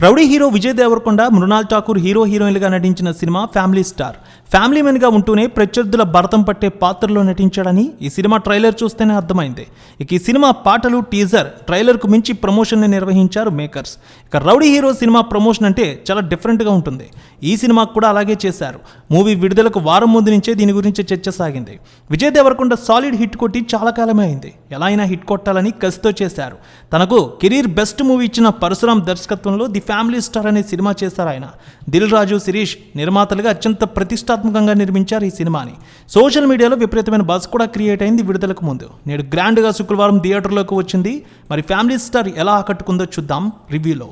Rowdy hero Vijay Deverakonda Mrunal Thakur hero హీరోయిన్లుగా నటించిన cinema family star family మెన్గా ఉంటూనే ప్రత్యర్థుల భరతం పట్టే పాత్రలో నటించాడని ఈ సినిమా ట్రైలర్ చూస్తేనే అర్థమైంది. ఇక ఈ సినిమా పాటలు టీజర్ ట్రైలర్కు మించి ప్రమోషన్ని నిర్వహించారు మేకర్స్ ఇక రౌడీ హీరో సినిమా ప్రమోషన్ అంటే చాలా డిఫరెంట్గా ఉంటుంది. ఈ సినిమాకు కూడా అలాగే చేశారు. మూవీ విడుదలకు వారం ముందు నుంచే దీని గురించి చర్చ సాగింది. విజయ్ దేవరకొండ సాలిడ్ హిట్ కొట్టి చాలా కాలమే అయింది. ఎలా అయినా హిట్ కొట్టాలని కసితో చేశారు. తనకు కెరీర్ బెస్ట్ మూవీ ఇచ్చిన పరశురాం దర్శకత్వంలో ది ఫ్యామిలీ స్టార్ అనే సినిమా చేశారు ఆయన. దిల్ రాజు శిరీష్ నిర్మాతలుగా అత్యంత ప్రతిష్టాత్మకంగా నిర్మించారు ఈ సినిమాని. సోషల్ మీడియాలో విపరీతమైన బస్ కూడా క్రియేట్ అయింది విడుదలకు ముందు. నేడు గ్రాండ్గా శుక్రవారం థియేటర్లోకి వచ్చింది. మరి ఫ్యామిలీ స్టార్ ఎలా ఆకట్టుకుందో చూద్దాం రివ్యూలో.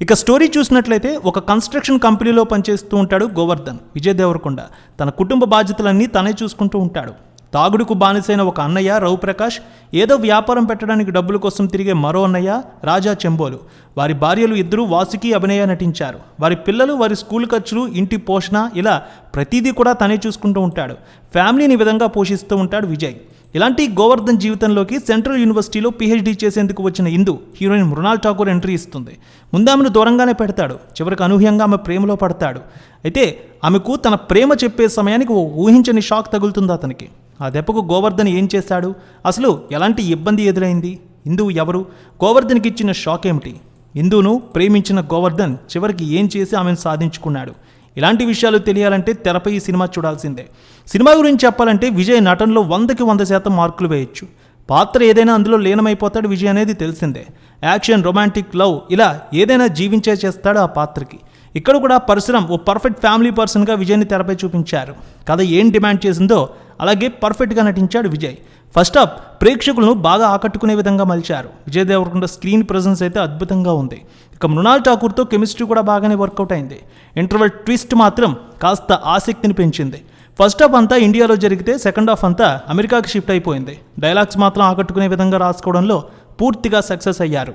ఇక స్టోరీ చూసినట్లయితే ఒక కన్స్ట్రక్షన్ కంపెనీలో పనిచేస్తూ ఉంటాడు గోవర్ధన్ విజయ్ దేవరకొండ. తన కుటుంబ బాధ్యతలన్నీ తనే చూసుకుంటూ ఉంటాడు. తాగుడుకు బానిసైన ఒక అన్నయ్య రఘు ప్రకాష్ ఏదో వ్యాపారం పెట్టడానికి డబ్బుల కోసం తిరిగే మరో అన్నయ్య రాజా చెంబోలు. వారి భార్యలు ఇద్దరూ వాసుకి అభినయ నటించారు. వారి పిల్లలు వారి స్కూల్ ఖర్చులు ఇంటి పోషణ ఇలా ప్రతిదీ కూడా తనే చూసుకుంటూ ఉంటాడు. ఫ్యామిలీని విధంగా పోషిస్తూ ఉంటాడు విజయ్. ఇలాంటి గోవర్ధన్ జీవితంలోకి సెంట్రల్ యూనివర్సిటీలో పీహెచ్డీ చేసేందుకు వచ్చిన ఇందు హీరోయిన్ మృణాల్ ఠాకూర్ ఎంట్రీ ఇస్తుంది. ముందు ఆమెను దూరంగానే పెడతాడు. చివరికి అనూహ్యంగా ఆమె ప్రేమలో పడతాడు. అయితే ఆమెకు తన ప్రేమ చెప్పే సమయానికి ఓ ఊహించని షాక్ తగులుతుంది అతనికి. ఆ దెబ్బకు గోవర్ధన్ ఏం చేశాడు? అసలు ఎలాంటి ఇబ్బంది ఎదురైంది? ఇందువు ఎవరు? గోవర్ధన్కి ఇచ్చిన షాక్ ఏమిటి? ఇందును ప్రేమించిన గోవర్ధన్ చివరికి ఏం చేసి ఆమెను సాధించుకున్నాడు? ఇలాంటి విషయాలు తెలియాలంటే తెరపై ఈ సినిమా చూడాల్సిందే. సినిమా గురించి చెప్పాలంటే విజయ్ నటనలో వందకి వంద శాతం మార్కులు వేయొచ్చు. పాత్ర ఏదైనా అందులో లీనమైపోతాడు విజయ్ అనేది తెలిసిందే. యాక్షన్ రొమాంటిక్ లవ్ ఇలా ఏదైనా జీవించే చేస్తాడు ఆ పాత్రకి. ఇక్కడ కూడా పరశురామ్ ఓ పర్ఫెక్ట్ ఫ్యామిలీ పర్సన్గా విజయ్ని తెరపై చూపించారు. కథ ఏం డిమాండ్ చేసిందో అలాగే పర్ఫెక్ట్గా నటించాడు విజయ్. ఫస్ట్ ఆఫ్ ప్రేక్షకులను బాగా ఆకట్టుకునే విధంగా మలిచారు. విజయ్ దేవరకొండ స్క్రీన్ ప్రజెన్స్ అయితే అద్భుతంగా ఉంది. ఇక మృణాల్ ఠాకూర్తో కెమిస్ట్రీ కూడా బాగానే వర్కౌట్ అయింది. ఇంటర్వెల్ ట్విస్ట్ మాత్రం కాస్త ఆసక్తిని పెంచింది. ఫస్ట్ హాఫ్ అంతా ఇండియాలో జరిగితే సెకండ్ హాఫ్ అంతా అమెరికాకి షిఫ్ట్ అయిపోయింది. డైలాగ్స్ మాత్రం ఆకట్టుకునే విధంగా రాసుకోవడంలో పూర్తిగా సక్సెస్ అయ్యారు.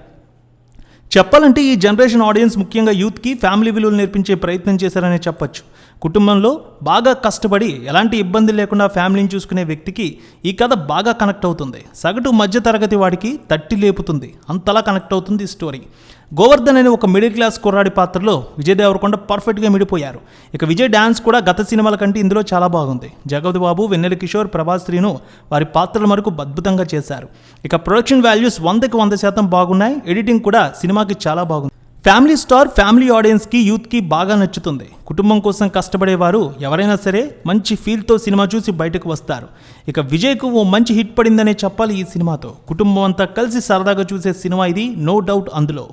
చెప్పాలంటే ఈ జనరేషన్ ఆడియన్స్ ముఖ్యంగా యూత్కి ఫ్యామిలీ విలువలు నేర్పించే ప్రయత్నం చేశారనే చెప్పొచ్చు. కుటుంబంలో బాగా కష్టపడి ఎలాంటి ఇబ్బంది లేకుండా ఫ్యామిలీని చూసుకునే వ్యక్తికి ఈ కథ బాగా కనెక్ట్ అవుతుంది. సగటు మధ్య తరగతి వాడికి తట్టి లేపుతుంది. అంతలా కనెక్ట్ అవుతుంది ఈ స్టోరీ. గోవర్ధన్ అనే ఒక మిడిల్ క్లాస్ కుర్రాడి పాత్రలో విజయ్ దేవరకొండ పర్ఫెక్ట్గా మిడిపోయారు. ఇక విజయ్ డ్యాన్స్ కూడా గత సినిమాల కంటే ఇందులో చాలా బాగుంది. జగవతి బాబు వెన్నెల కిషోర్ ప్రభాస్ శ్రీను వారి పాత్రల వరకు అద్భుతంగా చేశారు. ఇక ప్రొడక్షన్ వాల్యూస్ వందకి వంద శాతం బాగున్నాయి. ఎడిటింగ్ కూడా సినిమాకి చాలా బాగుంది. ఫ్యామిలీ స్టార్ ఫ్యామిలీ ఆడియన్స్కి యూత్కి బాగా నచ్చుతుంది. కుటుంబం కోసం కష్టపడేవారు ఎవరైనా సరే మంచి ఫీల్తో సినిమా చూసి బయటకు వస్తారు. ఇక విజయ్కు ఓ మంచి హిట్ పడిందనే చెప్పాలి ఈ సినిమాతో. కుటుంబం అంతా కలిసి సరదాగా చూసే సినిమా ఇది నో డౌట్ అందులో.